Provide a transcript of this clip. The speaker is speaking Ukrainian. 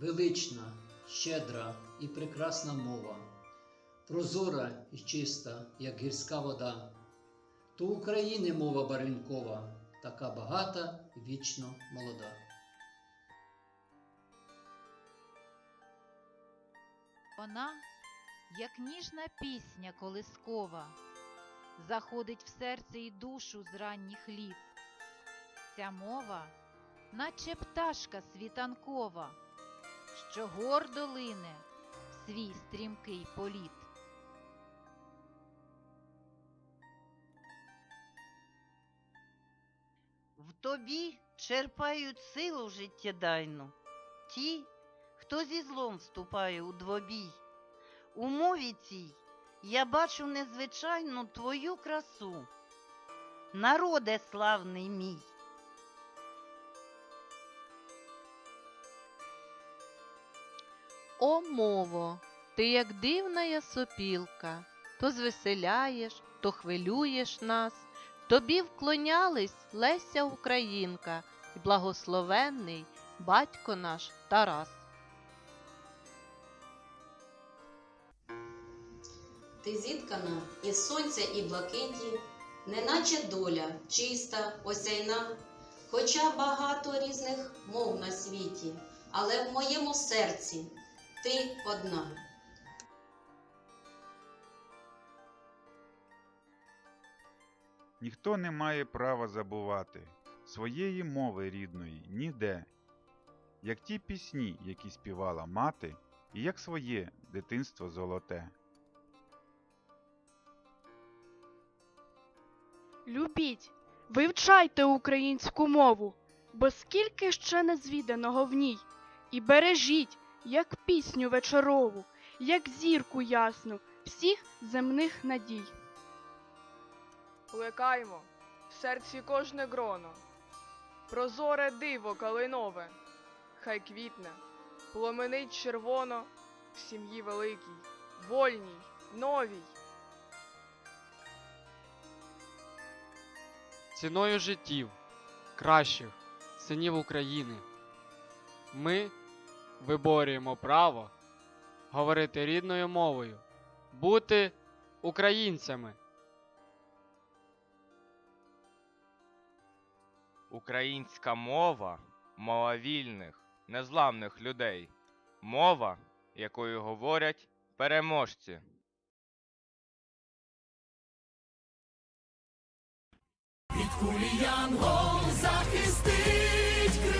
велична, щедра і прекрасна мова, прозора і чиста, як гірська вода. То України мова барвінкова, така багата і вічно молода. Вона, як ніжна пісня колискова, заходить в серце і душу з ранніх літ. Ця мова, наче пташка світанкова, що гордо лине в свій стрімкий політ. В тобі черпають силу життєдайну ті, хто зі злом вступає у двобій. У мові цій я бачу незвичайну твою красу. Народе славний мій. О, мово, ти як дивна сопілка, то звеселяєш, то хвилюєш нас. Тобі вклонялись Леся Українка і благословенний батько наш Тарас. Ти зіткана із сонця і блакиті, неначе доля чиста, осяйна, хоча багато різних мов на світі, але в моєму серці ти одна. Ніхто не має права забувати своєї мови рідної ніде, як ті пісні, які співала мати, і як своє дитинство золоте. Любіть, вивчайте українську мову, бо скільки ще незвіданого в ній, і бережіть, як пісню вечорову, як зірку ясну всіх земних надій. Плекаймо в серці кожне гроно, прозоре диво калинове, хай квітне, пломенить червоно в сім'ї великій, вольній, новій. ціною життів, кращих синів України. Ми виборюємо право говорити рідною мовою, бути українцями. Українська мова мова вільних, незламних людей, мова, якою говорять переможці. захистить